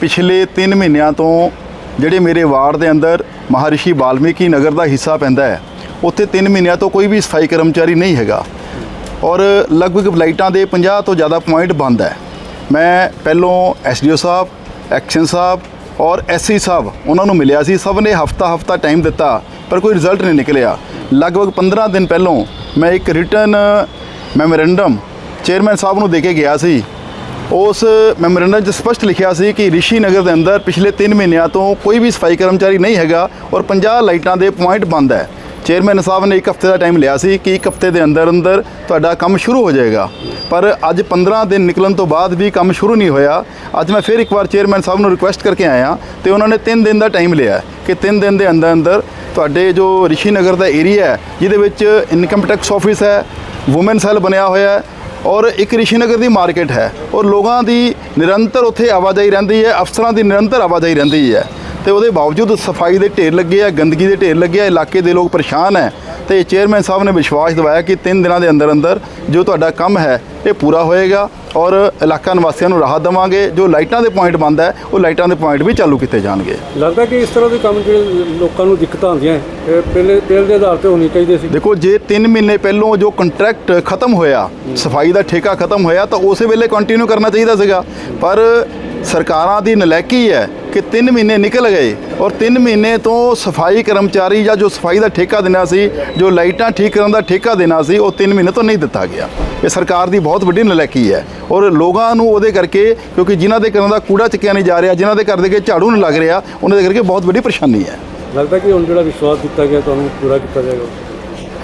ਪਿਛਲੇ 3 ਮਹੀਨਿਆਂ ਤੋਂ ਜਿਹੜੇ ਮੇਰੇ ਵਾਰਡ ਦੇ ਅੰਦਰ ਮਹਾਰਿਸ਼ੀ ਵਾਲਮੀਕੀ ਨਗਰ ਦਾ ਹਿੱਸਾ ਪੈਂਦਾ ਹੈ, ਉੱਥੇ 3 ਮਹੀਨਿਆਂ ਤੋਂ ਕੋਈ ਵੀ ਸਫ਼ਾਈ ਕਰਮਚਾਰੀ ਨਹੀਂ ਹੈਗਾ। ਔਰ ਲਗਭਗ ਲਾਈਟਾਂ ਦੇ 50 ਤੋਂ ਜ਼ਿਆਦਾ ਪੁਆਇੰਟ ਬੰਦ ਹੈ। ਮੈਂ ਪਹਿਲੋਂ ਐਸਡੀਓ ਸਾਹਿਬ, ਐਕਸ਼ਨ ਸਾਹਿਬ ਔਰ ਐਸਸੀ ਸਾਹਿਬ ਉਹਨਾਂ ਨੂੰ ਮਿਲਿਆ ਸੀ। ਸਭ ਨੇ ਹਫਤਾ ਹਫਤਾ ਟਾਈਮ ਦਿੱਤਾ, ਪਰ ਕੋਈ ਰਿਜ਼ਲਟ ਨਹੀਂ ਨਿਕਲਿਆ। ਲਗਭਗ 15 ਦਿਨ ਪਹਿਲੋਂ ਮੈਂ ਇੱਕ ਰਿਟਰਨ ਮੈਮੋਰੈਂਡਮ ਚੇਅਰਮੈਨ ਸਾਹਿਬ ਨੂੰ ਦੇ ਕੇ ਗਿਆ ਸੀ। ਉਸ ਮੈਮੋਰੈਂਡਮ 'ਚ ਸਪਸ਼ਟ ਲਿਖਿਆ ਸੀ ਕਿ ਰਿਸ਼ੀ ਨਗਰ ਦੇ ਅੰਦਰ ਪਿਛਲੇ 3 ਮਹੀਨਿਆਂ ਤੋਂ ਕੋਈ ਵੀ ਸਫ਼ਾਈ ਕਰਮਚਾਰੀ ਨਹੀਂ ਹੈਗਾ ਔਰ 50 ਲਾਈਟਾਂ ਦੇ ਪੁਆਇੰਟ ਬੰਦ ਹੈ। ਚੇਅਰਮੈਨ ਸਾਹਿਬ ਨੇ ਇੱਕ ਹਫ਼ਤੇ ਦਾ ਟਾਈਮ ਲਿਆ ਸੀ ਕਿ ਇੱਕ ਹਫ਼ਤੇ ਦੇ ਅੰਦਰ ਅੰਦਰ ਤੁਹਾਡਾ ਕੰਮ ਸ਼ੁਰੂ ਹੋ ਜਾਏਗਾ। ਪਰ ਅੱਜ 15 ਦਿਨ ਨਿਕਲਣ ਤੋਂ ਬਾਅਦ ਵੀ ਕੰਮ ਸ਼ੁਰੂ ਨਹੀਂ ਹੋਇਆ। ਅੱਜ ਮੈਂ ਫਿਰ ਇੱਕ ਵਾਰ ਚੇਅਰਮੈਨ ਸਾਹਿਬ ਨੂੰ ਰਿਕੁਐਸਟ ਕਰਕੇ ਆਇਆ ਤੇ ਉਹਨਾਂ ਨੇ 3 ਦਿਨ ਦਾ ਟਾਈਮ ਲਿਆ ਕਿ 3 ਦਿਨ ਦੇ ਅੰਦਰ ਅੰਦਰ ਤੁਹਾਡੇ ਜੋ ਰਿਸ਼ੀ ਨਗਰ ਦਾ ਏਰੀਆ ਹੈ, ਜਿਹਦੇ ਵਿੱਚ ਇਨਕਮ ਟੈਕਸ ਆਫਿਸ ਹੈ ਔਮਨ ਸੈੱਲ ਬਣਿਆ ਹੋਇਆ ਹੈ ਔਰ ਇੱਕ ਰਿਸ਼ੀਨਗਰ ਦੀ ਮਾਰਕੀਟ ਹੈ ਔਰ ਲੋਕਾਂ ਦੀ ਨਿਰੰਤਰ ਉੱਥੇ ਆਵਾਜਾਈ ਰਹਿੰਦੀ ਹੈ, ਅਫਸਰਾਂ ਦੀ ਨਿਰੰਤਰ ਆਵਾਜਾਈ ਰਹਿੰਦੀ ਹੈ। ਤੇ ਉਹਦੇ ਬਾਵਜੂਦ ਸਫ਼ਾਈ ਦੇ ਢੇਰ ਲੱਗੇ ਆ ਗੰਦਗੀ ਦੇ ਢੇਰ ਲੱਗੇ ਆ ਇਲਾਕੇ ਦੇ ਲੋਕ ਪਰੇਸ਼ਾਨ ਹੈ ਤੇ ਚੇਅਰਮੈਨ ਸਾਹਿਬ ਨੇ ਵਿਸ਼ਵਾਸ ਦਿਵਾਇਆ ਕਿ 3 ਦਿਨਾਂ ਦੇ ਅੰਦਰ ਅੰਦਰ ਜੋ ਤੁਹਾਡਾ ਕੰਮ ਹੈ ਇਹ ਪੂਰਾ ਹੋਏਗਾ ਔਰ ਇਲਾਕਾ ਨਿਵਾਸੀਆਂ ਨੂੰ ਰਾਹਤ ਦੇਵਾਂਗੇ। ਜੋ ਲਾਈਟਾਂ ਦੇ ਪੁਆਇੰਟ ਬੰਦ ਹੈ ਉਹ ਲਾਈਟਾਂ ਦੇ ਪੁਆਇੰਟ ਵੀ ਚਾਲੂ ਕੀਤੇ ਜਾਣਗੇ। ਲੱਗਦਾ ਕਿ ਇਸ ਤਰ੍ਹਾਂ ਦੇ ਕੰਮ ਜਿਹੜੇ ਲੋਕਾਂ ਨੂੰ ਦਿੱਕਤਾਂ ਆਉਂਦੀਆਂ ਪਹਿਲੇ ਪਹਿਲ ਦੇ ਆਧਾਰ ਤੇ ਹੋਣੀ ਚਾਹੀਦੀ ਸੀ। ਦੇਖੋ ਜੇ 3 ਮਹੀਨੇ ਪਹਿਲੋਂ ਜੋ ਕੰਟਰੈਕਟ ਖਤਮ ਹੋਇਆ ਸਫ਼ਾਈ ਦਾ ਠੇਕਾ ਖਤਮ ਹੋਇਆ ਤਾਂ ਉਸੇ ਵੇਲੇ ਕੰਟੀਨਿਊ ਕਰਨਾ ਚਾਹੀਦਾ ਸੀਗਾ। ਪਰ ਸਰਕਾਰਾਂ ਦੀ ਨਲੈਕੀ ਹੈ ਕਿ 3 ਮਹੀਨੇ ਨਿਕਲ ਗਏ ਔਰ 3 ਮਹੀਨੇ ਤੋਂ ਸਫ਼ਾਈ ਕਰਮਚਾਰੀ ਜਾਂ ਜੋ ਸਫ਼ਾਈ ਦਾ ਠੇਕਾ ਦੇਣਾ ਸੀ, ਜੋ ਲਾਈਟਾਂ ਠੀਕ ਕਰਨ ਦਾ ਠੇਕਾ ਦੇਣਾ ਸੀ, ਉਹ 3 ਮਹੀਨੇ ਤੋਂ ਨਹੀਂ ਦਿੱਤਾ ਗਿਆ। ਇਹ ਸਰਕਾਰ ਦੀ ਬਹੁਤ ਵੱਡੀ ਨਲੈਕੀ ਹੈ ਔਰ ਲੋਕਾਂ ਨੂੰ ਉਹਦੇ ਕਰਕੇ, ਕਿਉਂਕਿ ਜਿਨ੍ਹਾਂ ਦੇ ਘਰਾਂ ਦਾ ਕੂੜਾ ਚੱਕਿਆ ਨਹੀਂ ਜਾ ਰਿਹਾ, ਜਿਨ੍ਹਾਂ ਦੇ ਘਰ ਦੇ ਕੇ ਝਾੜੂ ਨਹੀਂ ਲੱਗ ਰਿਹਾ, ਉਹਨਾਂ ਦੇ ਕਰਕੇ ਬਹੁਤ ਵੱਡੀ ਪਰੇਸ਼ਾਨੀ ਹੈ। ਲੱਗਦਾ ਕਿ ਹੁਣ ਜਿਹੜਾ ਵਿਸ਼ਵਾਸ ਦਿੱਤਾ ਗਿਆ, ਤੁਹਾਨੂੰ ਪੂਰਾ ਕੀਤਾ ਜਾਏਗਾ।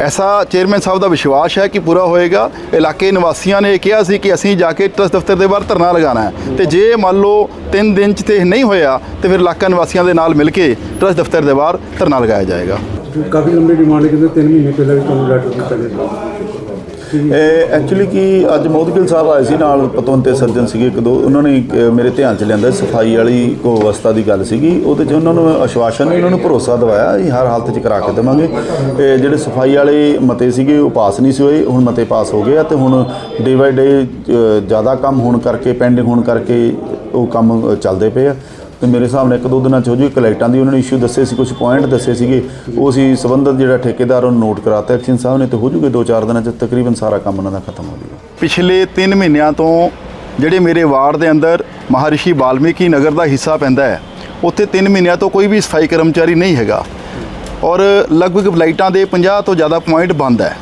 ਐਸਾ ਚੇਅਰਮੈਨ ਸਾਹਿਬ ਦਾ ਵਿਸ਼ਵਾਸ ਹੈ ਕਿ ਪੂਰਾ ਹੋਏਗਾ। ਇਲਾਕੇ ਨਿਵਾਸੀਆਂ ਨੇ ਕਿਹਾ ਸੀ ਕਿ ਅਸੀਂ ਜਾ ਕੇ ਟਰਸਟ ਦਫ਼ਤਰ ਦੇ ਬਾਹਰ ਧਰਨਾ ਲਗਾਉਣਾ ਹੈ। ਤੇ ਜੇ ਮੰਨ ਲਓ 3 ਦਿਨ ਚ ਤੇ ਇਹ ਨਹੀਂ ਹੋਇਆ, ਤੇ ਫਿਰ ਇਲਾਕਾ ਨਿਵਾਸੀਆਂ ਦੇ ਨਾਲ ਮਿਲ ਕੇ ਟਰਸਟ ਦਫ਼ਤਰ ਦੇ ਬਾਹਰ ਧਰਨਾ ਲਗਾਇਆ ਜਾਏਗਾ। ਕਾਫੀ ਲੰਬੀ ਡਿਮਾਂਡ ਕਹਿੰਦੇ 3 ਮਹੀਨੇ ਪਹਿਲਾਂ ਵੀ ਤੁਹਾਨੂੰ ਲੈਟਰ ਦਿੱਤਾ ਗਿਆ। ਐਕਚੁਅਲੀ ਕੀ ਅੱਜ ਮੋਦਗਿਲ ਸਾਹਿਬ ਆਏ ਸੀ ਨਾਲ ਪਤਵੰਤੇ ਸਰਜਨ ਸੀਗੇ ਇੱਕ ਦੋ, ਉਹਨਾਂ ਨੇ ਮੇਰੇ ਧਿਆਨ ਚ ਲਿਆਂਦਾ ਸਫ਼ਾਈ ਵਾਲੀ ਕੋ ਅਵਸਥਾ ਦੀ ਗੱਲ ਸੀਗੀ, ਉਹਦੇ ਚ ਉਹਨਾਂ ਨੂੰ ਆਸ਼ਵਾਸਨ, ਉਹਨਾਂ ਨੂੰ ਭਰੋਸਾ ਦਿਵਾਇਆ ਅਸੀਂ ਹਰ ਹਾਲਤ ਚ ਕਰਾ ਕੇ ਦੇਵਾਂਗੇ। ਤੇ ਜਿਹੜੇ ਸਫ਼ਾਈ ਵਾਲੇ ਮਤੇ ਸੀਗੇ ਉਹ ਪਾਸ ਨਹੀਂ ਸੀ ਹੋਏ, ਹੁਣ ਮਤੇ ਪਾਸ ਹੋ ਗਏ ਆ ਤੇ ਹੁਣ ਡੇ ਬਾਈ ਡੇ ਜ਼ਿਆਦਾ ਕੰਮ ਹੋਣ ਕਰਕੇ ਪੈਂਡਿੰਗ ਹੋਣ ਕਰਕੇ ਉਹ ਕੰਮ ਚੱਲਦੇ ਪਏ ਆ। ਤੇ ਮੇਰੇ ਹਿਸਾਬ ਨਾਲ ਇੱਕ ਦੋ ਦਿਨਾਂ ਚ ਹੋ ਜੂ, ਇੱਕ ਲਾਈਟਾਂ ਦੀ ਉਹਨਾਂ ਨੇ ਇਸ਼ੂ ਦੱਸੇ ਸੀ ਕੁਝ ਪੁਆਇੰਟ ਦੱਸੇ ਸੀਗੇ। ਉਹ ਅਸੀਂ ਸੰਬੰਧਿਤ ਜਿਹੜਾ ਠੇਕੇਦਾਰ, ਉਹਨੂੰ ਨੋਟ ਕਰਾਤਾ। ਐਕਸ਼ਨ ਸਾਹਿਬ ਨੇ ਤੇ ਹੋ ਜੂਗੇ ਦੋ ਚਾਰ ਦਿਨਾਂ ਚ, ਤਕਰੀਬਨ ਸਾਰਾ ਕੰਮ ਉਹਨਾਂ ਦਾ ਖਤਮ ਹੋ ਜੂਗਾ। ਪਿਛਲੇ 3 ਮਹੀਨਿਆਂ ਤੋਂ ਜਿਹੜੇ ਮੇਰੇ ਵਾਰਡ ਦੇ ਅੰਦਰ ਮਹਾਰਿਸ਼ੀ ਵਾਲਮੀਕੀ ਨਗਰ ਦਾ ਹਿੱਸਾ ਪੈਂਦਾ ਹੈ, ਉੱਥੇ 3 ਮਹੀਨਿਆਂ ਤੋਂ ਕੋਈ ਵੀ ਸਫ਼ਾਈ ਕਰਮਚਾਰੀ ਨਹੀਂ ਹੈਗਾ। ਔਰ ਲਗਭਗ ਲਾਈਟਾਂ ਦੇ 50 ਤੋਂ ਜ਼ਿਆਦਾ ਪੁਆਇੰਟ ਬੰਦ ਹੈ।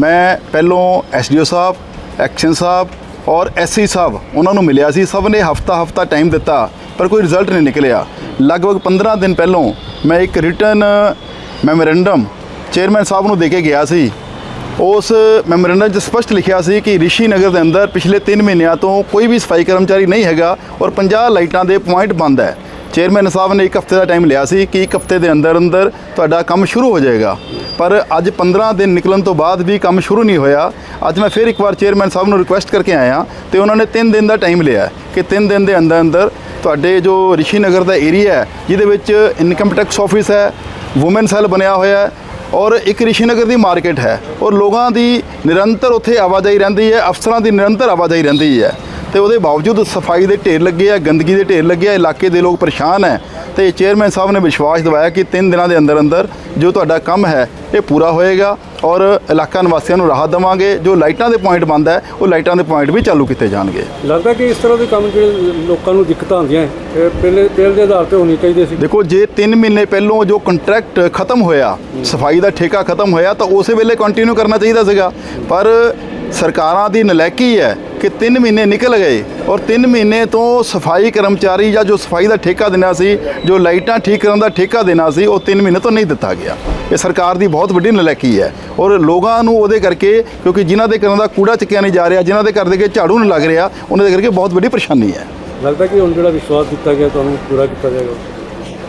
ਮੈਂ ਪਹਿਲੋਂ ਐਸਡੀਓ ਸਾਹਿਬ, ਐਕਸ਼ਨ ਸਾਹਿਬ ਔਰ ਐਸਸੀ ਸਾਹਿਬ, ਉਹਨਾਂ ਨੂੰ ਮਿਲਿਆ ਸੀ। ਸਭ ਨੇ ਹਫਤਾ ਹਫਤਾ ਟਾਈਮ ਦਿੱਤਾ। ਪਰ ਕੋਈ ਰਿਜ਼ਲਟ ਨਹੀਂ ਨਿਕਲਿਆ। ਲਗਭਗ 15 ਦਿਨ ਪਹਿਲੋਂ ਮੈਂ ਇੱਕ ਰਿਟਰਨ ਮੈਮੋਰੈਂਡਮ ਚੇਅਰਮੈਨ ਸਾਹਿਬ ਨੂੰ ਦੇ ਕੇ ਗਿਆ ਸੀ। ਉਸ ਮੈਮੋਰੈਂਡਮ 'ਚ ਸਪਸ਼ਟ ਲਿਖਿਆ ਸੀ ਕਿ ਰਿਸ਼ੀ ਨਗਰ ਦੇ ਅੰਦਰ ਪਿਛਲੇ 3 ਮਹੀਨਿਆਂ ਤੋਂ ਕੋਈ ਵੀ ਸਫ਼ਾਈ ਕਰਮਚਾਰੀ ਨਹੀਂ ਹੈਗਾ ਔਰ 50 ਲਾਈਟਾਂ ਦੇ ਪੁਆਇੰਟ ਬੰਦ ਹੈ। ਚੇਅਰਮੈਨ ਸਾਹਿਬ ਨੇ ਇੱਕ ਹਫ਼ਤੇ ਦਾ ਟਾਈਮ ਲਿਆ ਸੀ ਕਿ ਇੱਕ ਹਫ਼ਤੇ ਦੇ ਅੰਦਰ ਅੰਦਰ ਤੁਹਾਡਾ ਕੰਮ ਸ਼ੁਰੂ ਹੋ ਜਾਏਗਾ। ਪਰ ਅੱਜ 15 ਦਿਨ ਨਿਕਲਣ ਤੋਂ ਬਾਅਦ ਵੀ ਕੰਮ ਸ਼ੁਰੂ ਨਹੀਂ ਹੋਇਆ। ਅੱਜ ਮੈਂ ਫਿਰ ਇੱਕ ਵਾਰ ਚੇਅਰਮੈਨ ਸਾਹਿਬ ਨੂੰ ਰਿਕੁਐਸਟ ਕਰਕੇ ਆਇਆ ਤੇ ਉਹਨਾਂ ਨੇ 3 ਦਿਨ ਦਾ ਟਾਈਮ ਲਿਆ ਕਿ 3 ਦਿਨ ਦੇ ਅੰਦਰ ਅੰਦਰ ਤੁਹਾਡੇ ਜੋ ਰਿਸ਼ੀ ਨਗਰ ਦਾ ਏਰੀਆ ਹੈ, ਜਿਹਦੇ ਵਿੱਚ ਇਨਕਮ ਟੈਕਸ ਆਫਿਸ ਹੈ ਔਮਨ ਸੈੱਲ ਬਣਿਆ ਹੋਇਆ ਹੈ ਔਰ ਇੱਕ ਰਿਸ਼ੀਨਗਰ ਦੀ ਮਾਰਕੀਟ ਹੈ ਔਰ ਲੋਕਾਂ ਦੀ ਨਿਰੰਤਰ ਉੱਥੇ ਆਵਾਜਾਈ ਰਹਿੰਦੀ ਹੈ, ਅਫਸਰਾਂ ਦੀ ਨਿਰੰਤਰ ਆਵਾਜਾਈ ਰਹਿੰਦੀ ਹੈ। ਤੇ ਉਹਦੇ ਬਾਵਜੂਦ ਸਫ਼ਾਈ ਦੇ ਢੇਰ ਲੱਗੇ ਆ, ਗੰਦਗੀ ਦੇ ਢੇਰ ਲੱਗੇ ਆ, ਇਲਾਕੇ ਦੇ ਲੋਕ ਪਰੇਸ਼ਾਨ ਹੈ। ਤੇ ਚੇਅਰਮੈਨ ਸਾਹਿਬ ਨੇ ਵਿਸ਼ਵਾਸ ਦਿਵਾਇਆ ਕਿ 3 ਦਿਨਾਂ ਦੇ ਅੰਦਰ ਅੰਦਰ ਜੋ ਤੁਹਾਡਾ ਕੰਮ ਹੈ ਇਹ ਪੂਰਾ ਹੋਏਗਾ ਔਰ ਇਲਾਕਾ ਨਿਵਾਸੀਆਂ ਨੂੰ ਰਾਹਤ ਦੇਵਾਂਗੇ। ਜੋ ਲਾਈਟਾਂ ਦੇ ਪੁਆਇੰਟ ਬੰਦ ਹੈ ਉਹ ਲਾਈਟਾਂ ਦੇ ਪੁਆਇੰਟ ਵੀ ਚਾਲੂ ਕੀਤੇ ਜਾਣਗੇ। ਲੱਗਦਾ ਕਿ ਇਸ ਤਰ੍ਹਾਂ ਦੇ ਕੰਮ ਜਿਹੜੇ ਲੋਕਾਂ ਨੂੰ ਦਿੱਕਤਾਂ ਆਉਂਦੀਆਂ ਪਹਿਲੇ ਪਹਿਲ ਦੇ ਆਧਾਰ ਤੇ ਹੋਣੀ ਚਾਹੀਦੀ ਸੀ। ਦੇਖੋ ਜੇ 3 ਮਹੀਨੇ ਪਹਿਲੋਂ ਜੋ ਕੰਟਰੈਕਟ ਖਤਮ ਹੋਇਆ ਸਫ਼ਾਈ ਦਾ ਠੇਕਾ ਖਤਮ ਹੋਇਆ ਤਾਂ ਉਸੇ ਵੇਲੇ ਕੰਟੀਨਿਊ ਕਰਨਾ ਚਾਹੀਦਾ ਸੀਗਾ। ਪਰ ਸਰਕਾਰਾਂ ਦੀ ਨਲੈਕੀ ਹੈ ਕਿ 3 ਮਹੀਨੇ ਨਿਕਲ ਗਏ ਔਰ 3 ਮਹੀਨੇ ਤੋਂ ਸਫ਼ਾਈ ਕਰਮਚਾਰੀ ਜਾਂ ਜੋ ਸਫ਼ਾਈ ਦਾ ਠੇਕਾ ਦੇਣਾ ਸੀ, ਜੋ ਲਾਈਟਾਂ ਠੀਕ ਕਰਨ ਦਾ ਠੇਕਾ ਦੇਣਾ ਸੀ, ਉਹ 3 ਮਹੀਨੇ ਤੋਂ ਨਹੀਂ ਦਿੱਤਾ ਗਿਆ। ਇਹ ਸਰਕਾਰ ਦੀ ਬਹੁਤ ਵੱਡੀ ਨਲੈਕੀ ਹੈ ਔਰ ਲੋਕਾਂ ਨੂੰ ਉਹਦੇ ਕਰਕੇ, ਕਿਉਂਕਿ ਜਿਨ੍ਹਾਂ ਦੇ ਘਰਾਂ ਦਾ ਕੂੜਾ ਚੱਕਿਆ ਨਹੀਂ ਜਾ ਰਿਹਾ, ਜਿਨ੍ਹਾਂ ਦੇ ਘਰ ਦੇ ਕੇ ਝਾੜੂ ਨਹੀਂ ਲੱਗ ਰਿਹਾ, ਉਹਨਾਂ ਦੇ ਕਰਕੇ ਬਹੁਤ ਵੱਡੀ ਪਰੇਸ਼ਾਨੀ ਹੈ। ਲੱਗਦਾ ਕਿ ਹੁਣ ਜਿਹੜਾ ਵਿਸ਼ਵਾਸ ਦਿੱਤਾ ਗਿਆ, ਤੁਹਾਨੂੰ ਪੂਰਾ ਕੀਤਾ ਜਾਏਗਾ।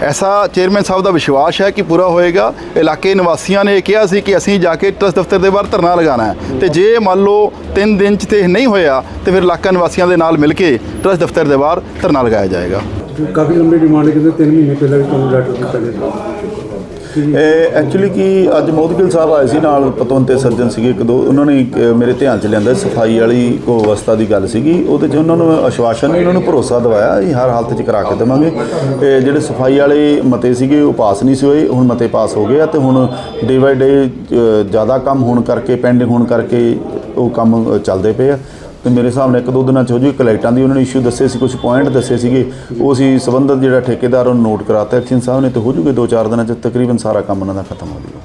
ਐਸਾ ਚੇਅਰਮੈਨ ਸਾਹਿਬ ਦਾ ਵਿਸ਼ਵਾਸ ਹੈ ਕਿ ਪੂਰਾ ਹੋਏਗਾ। ਇਲਾਕੇ ਨਿਵਾਸੀਆਂ ਨੇ ਕਿਹਾ ਸੀ ਕਿ ਅਸੀਂ ਜਾ ਕੇ ਟਰਸਟ ਦਫ਼ਤਰ ਦੇ ਬਾਹਰ ਧਰਨਾ ਲਗਾਉਣਾ ਹੈ। ਤੇ ਜੇ ਮੰਨ ਲਓ 3 ਦਿਨ ਚ ਤੇ ਇਹ ਨਹੀਂ ਹੋਇਆ, ਤੇ ਫਿਰ ਇਲਾਕਾ ਨਿਵਾਸੀਆਂ ਦੇ ਨਾਲ ਮਿਲ ਕੇ ਟਰਸਟ ਦਫ਼ਤਰ ਦੇ ਬਾਹਰ ਧਰਨਾ ਲਗਾਇਆ ਜਾਏਗਾ। ਕਾਫੀ ਲੰਬੀ ਡਿਮਾਂਡ ਕਹਿੰਦੇ 3 ਮਹੀਨੇ ਪਹਿਲਾਂ ਵੀ ਤੁਹਾਨੂੰ ਲੈਟਰ ਦਿੱਤਾ ਗਿਆ ਐਕਚੁਅਲੀ ਕੀ ਅੱਜ ਮੋਦਗਿਲ ਸਾਹਿਬ ਆਏ ਸੀ ਨਾਲ ਪਤਵੰਤੇ ਸਰਜਨ ਸੀਗੇ ਇੱਕ ਦੋ, ਉਹਨਾਂ ਨੇ ਮੇਰੇ ਧਿਆਨ ਚ ਲਿਆਂਦਾ ਸਫ਼ਾਈ ਵਾਲੀ ਕੋ ਅਵਸਥਾ ਦੀ ਗੱਲ ਸੀਗੀ, ਉਹਦੇ ਚ ਉਹਨਾਂ ਨੂੰ ਆਸ਼ਵਾਸਨ ਉਹਨਾਂ ਨੂੰ ਭਰੋਸਾ ਦਿਵਾਇਆ ਇਹ ਹਰ ਹਾਲਤ ਚ ਕਰਾ ਕੇ ਦੇਵਾਂਗੇ। ਤੇ ਜਿਹੜੇ ਸਫ਼ਾਈ ਵਾਲੇ ਮਤੇ ਸੀਗੇ, ਉਹ ਪਾਸ ਨਹੀਂ ਸੀ ਹੋਏ, ਹੁਣ ਮਤੇ ਪਾਸ ਹੋ ਗਏ ਆ ਤੇ ਹੁਣ ਡੇ ਬਾਈ ਡੇ ਜ਼ਿਆਦਾ ਕੰਮ ਹੋਣ ਕਰਕੇ ਪੈਂਡਿੰਗ ਹੋਣ ਕਰਕੇ ਉਹ ਕੰਮ ਚੱਲਦੇ ਪਏ ਆ। ਤੇ ਮੇਰੇ ਹਿਸਾਬ ਨਾਲ ਇੱਕ ਦੋ ਦਿਨਾਂ ਚ ਹੋ ਜੂ, ਇੱਕ ਦੀ ਉਹਨਾਂ ਨੇ ਇਸ਼ੂ ਦੱਸੇ ਸੀ ਕੁਝ ਪੁਆਇੰਟ ਦੱਸੇ ਸੀਗੇ। ਉਹ ਸੀ ਸੰਬੰਧਤ ਜਿਹੜਾ ਠੇਕੇਦਾਰ, ਉਹਨੂੰ ਨੋਟ ਕਰਾਤਾ। ਐਕਸ਼ਨ ਸਾਹਿਬ ਨੇ ਤੇ ਹੋ ਜੂਗੇ ਦੋ ਚਾਰ ਦਿਨਾਂ ਚ ਤਕਰੀਬਨ ਸਾਰਾ ਕੰਮ ਉਹਨਾਂ ਦਾ ਖਤਮ ਹੋ ਜੂਗਾ।